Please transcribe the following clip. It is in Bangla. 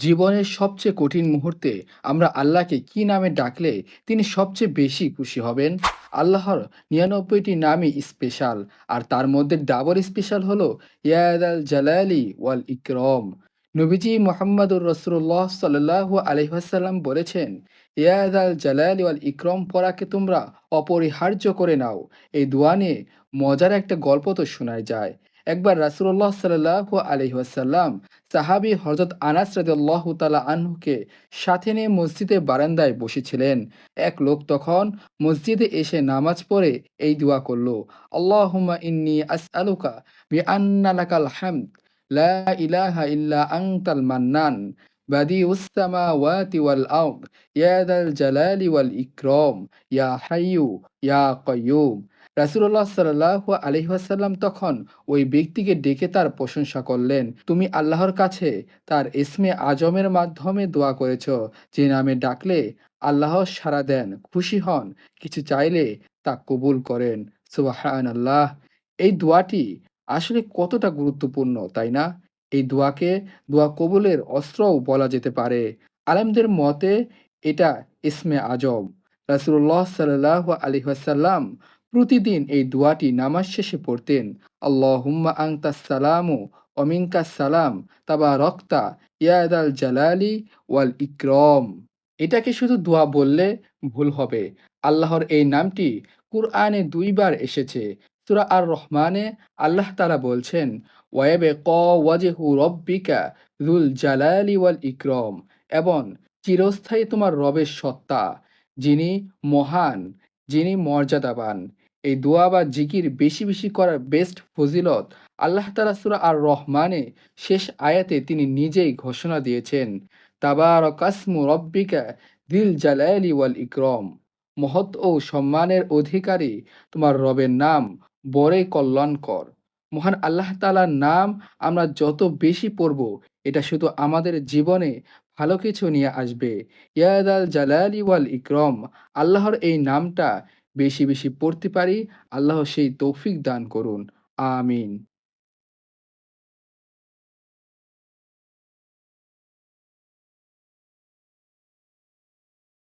জীবনের সবচেয়ে কঠিন মুহূর্তে আমরা আল্লাহকে কি নামে ডাকলে তিনি সবচেয়ে বেশি খুশি হবেন? আল্লাহর নিরানব্বইটি নামই স্পেশাল আর তার মধ্যে ডাবল স্পেশাল হলো ইয়াদ আল জালালি ওয়াল ইকরম। নবীজি মোহাম্মদুর রসুল্লাহ সাল্লাহ আলহাসাল্লাম বলেছেন ইয়াদ আল জালালি ওয়াল ইকরম পড়াকে তোমরা অপরিহার্য করে নাও। এই দোয়া নিয়ে মজার একটা গল্প তো শোনায় যায়। একবার রাসুল্লাহ সাল্লাহ আলহিহাসাল্লাম সাহাবি হজরত আনাস রাদিয়াল্লাহ তালা আনহুকে সাথে নিয়ে মসজিদে বারান্দায় বসেছিলেন। এক লোক তখন মসজিদে এসে নামাজ পড়ে এই দোয়া করল, আল্লাহুম্মা ইন্নি আসআলুকা বি আন্না লাকাল হামদ, লা ইলাহা ইল্লা আনতাল মান্নান, বাদিউস সামাওয়াতি ওয়াল আরদ, ইয়া দাল জালালি ওয়াল ইকরাম, ইয়া হাইয়ু সাল্লাল্লাহু আলাইহি ওয়াসাল্লাম তখন ওই ব্যক্তিকে ডেকে তার প্রশংসা করলেন, তুমি আল্লাহর কাছে তার ইসমে আজমের মাধ্যমে দোয়া করেছ, যে নামে ডাকলে আল্লাহ সাড়া দেন, খুশি হন, কিছু চাইলে তা কবুল করেন। সুবাহান আল্লাহ এই দোয়াটি আসলে কতটা গুরুত্বপূর্ণ, তাই না? এই দোয়াকে দোয়া কবুলের অস্ত্রও বলা যেতে পারে। আলেমদের মতে এটা ইসমে আজম। রাসূলুল্লাহ সাল্লাল্লাহু আলাইহি ওয়াসাল্লাম প্রতিদিন এই দোয়াটি নামাজ শেষে পড়তেন। আল্লাহুম্মা আংতাস সালামু অমিনকাস সালাম তাবা রক্তা ইয়াদ ইয়াদাল জালালি ওয়াল ইকরম। এটাকে শুধু দোয়া বললে ভুল হবে। আল্লাহর এই নামটি কুরআনে দুইবার এসেছে। সূরা আর রহমানে আল্লাহ তাআলা বলছেন ওয়াবে ক ওয়াজেহু রব্বিকা যুল জালালি ওয়াল ইকরম। এবং, চিরস্থায়ী তোমার রবের সত্তা, যিনি মহান, যিনি মর্যাদাবান। এই দোয়া বা জিকির বেশি বেশি করার বেস্ট ফজিলত আল্লাহ তালা সুরা আর রহমানে শেষ আয়াতে তিনি নিজেই ঘোষণা দিয়েছেন। তাবার কাসমু রব্বিকা দিল জালালি ওয়াল ইকরম। মহৎ ও সম্মানের অধিকারী তোমার রবের নাম বড়ই কল্যাণকর। মহান আল্লাহ তালার নাম আমরা যত বেশি পড়ব, এটা শুধু আমাদের জীবনে ভালো কিছু নিয়ে আসবে। ইয়াদ আল জালালি ওয়াল ইকরম, আল্লাহর এই নামটা বেশি বেশি পড়তে পারি। আল্লাহ সেই তৌফিক দান করুন। আমিন।